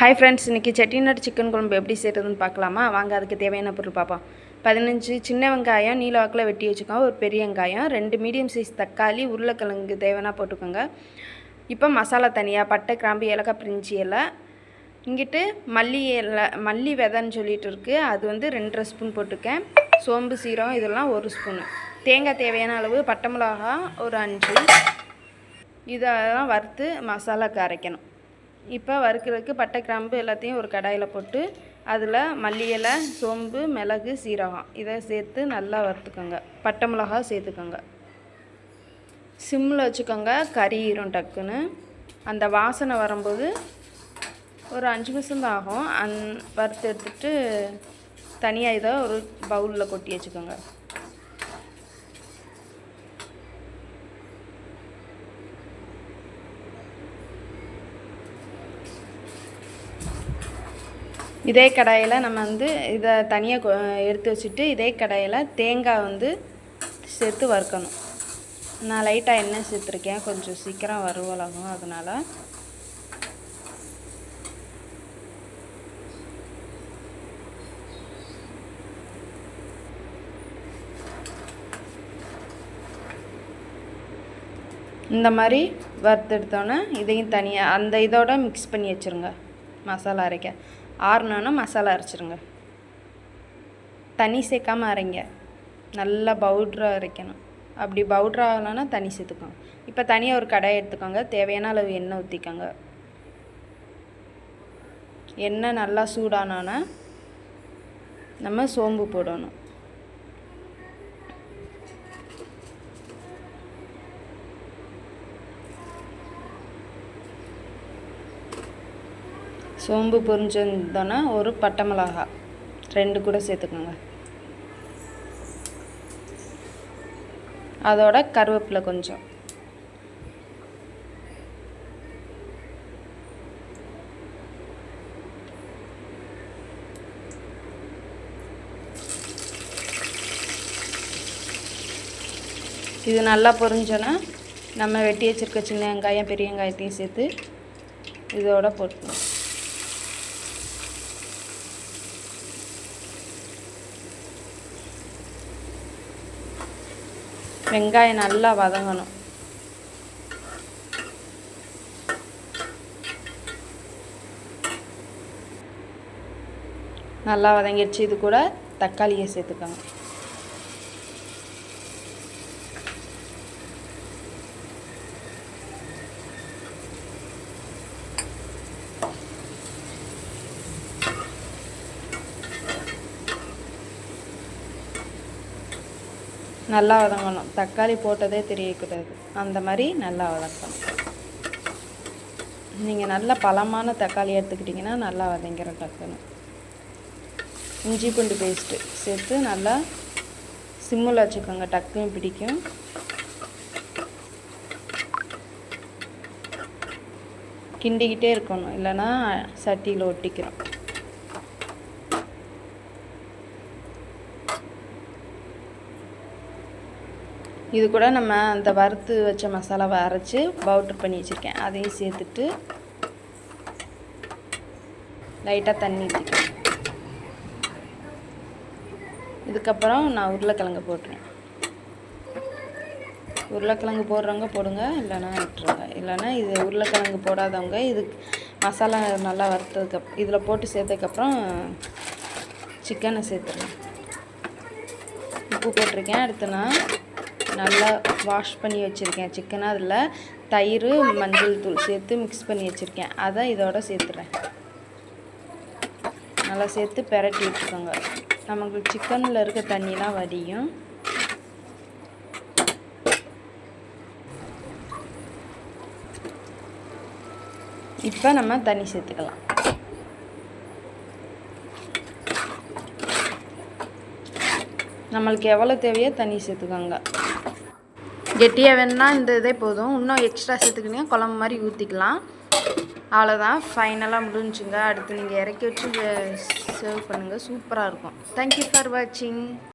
Hi friends இன்றைக்கி Chettinad chicken குழம்பு எப்படி செய்கிறதுன்னு பார்க்கலாமா? வாங்க அதுக்கு தேவையான பொருள் பார்ப்போம். பதினஞ்சு சின்ன வெங்காயம் நீல வாக்கில் வெட்டி வச்சுக்கோங்க. ஒரு பெரிய வெங்காயம் ரெண்டு மீடியம் சைஸ் தக்காளி உருளைக்கிழங்கு தேவைன்னா போட்டுக்கோங்க. இப்போ மசாலா தனியாக பட்டை கிராம்பு ஏலக்காய் பிரிஞ்சி இலை. இங்கிட்டு மல்லி இலை மல்லி விதைன்னு சொல்லிட்டு இருக்குது அது வந்து ரெண்டரை ஸ்பூன் போட்டுக்கேன். சோம்பு சீரகம் இதெல்லாம் ஒரு ஸ்பூனு தேங்காய் தேவையான அளவு பட்டை மிளகா ஒரு அஞ்சு. இதெல்லாம் வறுத்து மசாலா அரைக்கணும். இப்போ வறுக்கிறதுக்கு பட்டை கிராம்பு எல்லாத்தையும் ஒரு கடாயில் போட்டு அதில் மல்லி இலை சோம்பு மிளகு சீரகம். இதை சேர்த்து நல்லா வறுத்துக்கோங்க. பட்டை மிளகா சேர்த்துக்கோங்க. சிம்மில் வச்சுக்கோங்க. கறியிரும் டக்குன்னு. அந்த வாசனை வரும்போது ஒரு அஞ்சு நிமிஷம் தான் ஆகும். அந் வறுத்து எடுத்துட்டு தனியாக இதை ஒரு பவுலில் கொட்டி வச்சுக்கோங்க. இதே கடாயில் நம்ம வந்து இதை தனியாக எடுத்து வச்சுட்டு இதே கடாயில் தேங்காய் வந்து சேர்த்து வறுக்கணும். நான் லைட்டாக எண்ணெய் சேர்த்துருக்கேன். கொஞ்சம் சீக்கிரம் வறுவலாகும் அதனால் இந்த மாதிரி வறுத்தெடுத்தோன்னே இதையும் தனியாக அந்த இதோட மிக்ஸ் பண்ணி வச்சுருங்க. மசாலா அரைக்க. ஆறுனோன்னா மசாலா அரைச்சிருங்க. தண்ணி சேர்க்காமல் அரைங்க. நல்லா பவுட்ராக அரைக்கணும். அப்படி பவுட்ரு ஆகலைன்னா தண்ணி சேர்த்துக்கோங்க. இப்போ தனியாக ஒரு கடாய் எடுத்துக்கோங்க. தேவையான அளவு எண்ணெய் ஊற்றிக்கோங்க எண்ணெய் நல்லா சூடானோன்னா நம்ம சோம்பு போடணும். சோம்பு பொரிஞ்சிருந்தோன்னா ஒரு பட்டை மிளகா. ரெண்டு கூட சேர்த்துக்கோங்க. அதோட கருவேப்பிலை கொஞ்சம். இது நல்லா பொரிஞ்சோன்னா நம்ம வெட்டி வச்சுருக்க சின்ன வெங்காயம் பெரிய வெங்காயத்தையும் சேர்த்து இதோட போட்டுக்கணும் வெங்காயம் நல்லா வதங்கணும். நல்லா வதங்கிடுச்சு. இது கூட தக்காளியை சேர்த்துக்கோங்க. நல்லா வதங்கணும். தக்காளி போட்டதே தெரியக்கூடாது. அந்த மாதிரி நல்லா வதக்கணும். நீங்கள் நல்ல பழமான தக்காளி எடுத்துக்கிட்டிங்கன்னா நல்லா வதங்கிற டக்குன்னு இஞ்சி பூண்டு பேஸ்ட்டு சேர்த்து நல்லா சிம்மில் வச்சுக்கோங்க. டக்குன்னு பிடிக்கும். கிண்டிக்கிட்டே இருக்கணும். இல்லைன்னா சட்டியில் ஒட்டிக்கிறோம். இது கூட நம்ம அந்த வறுத்து வச்ச மசாலாவை அரைச்சி பவுட்ரு பண்ணி வச்சுருக்கேன். அதையும் சேர்த்துட்டு லைட்டாக தண்ணி ஊற்றிக்கிறேன் இதுக்கப்புறம் நான் உருளைக்கிழங்கு போட்டுறேன். உருளைக்கிழங்கு போடுறவங்க போடுங்க இல்லைன்னா விட்டுருங்க. இல்லைன்னா இது உருளைக்கிழங்கு போடாதவங்க இது மசாலா நல்லா வறுத்ததுக்கு இதில் போட்டு சேர்த்ததுக்கப்புறம் சிக்கனை சேர்த்துருவேன் உப்பு போட்டிருக்கேன். அடுத்து நான் நல்லா வாஷ் பண்ணி வச்சுருக்கேன். சிக்கனை அதில் தயிர் மஞ்சள் தூள் சேர்த்து மிக்ஸ் பண்ணி வச்சுருக்கேன். அதை இதோட சேர்த்துறேன். நல்லா சேர்த்து பெரட்டி விட்டுக்கோங்க நமக்கு சிக்கனில் இருக்க தண்ணிலாம் வடியும். இப்போ நம்ம தண்ணி சேர்த்துக்கலாம். நம்மளுக்கு எவ்வளோ தேவையோ தண்ணி சேர்த்துக்கோங்க. கெட்டியாக வேணும்னா இந்த இதே போதும். இன்னும் எக்ஸ்ட்ரா சேர்த்துக்கினீங்க குழம்பு மாதிரி ஊற்றிக்கலாம் அவ்வளோதான் ஃபைனலாக முடிஞ்சுங்க. அடுத்து நீங்கள் இறக்கி வச்சு சர்வ் பண்ணுங்கள் சூப்பராக இருக்கும். தேங்க்யூ ஃபார் வாட்சிங்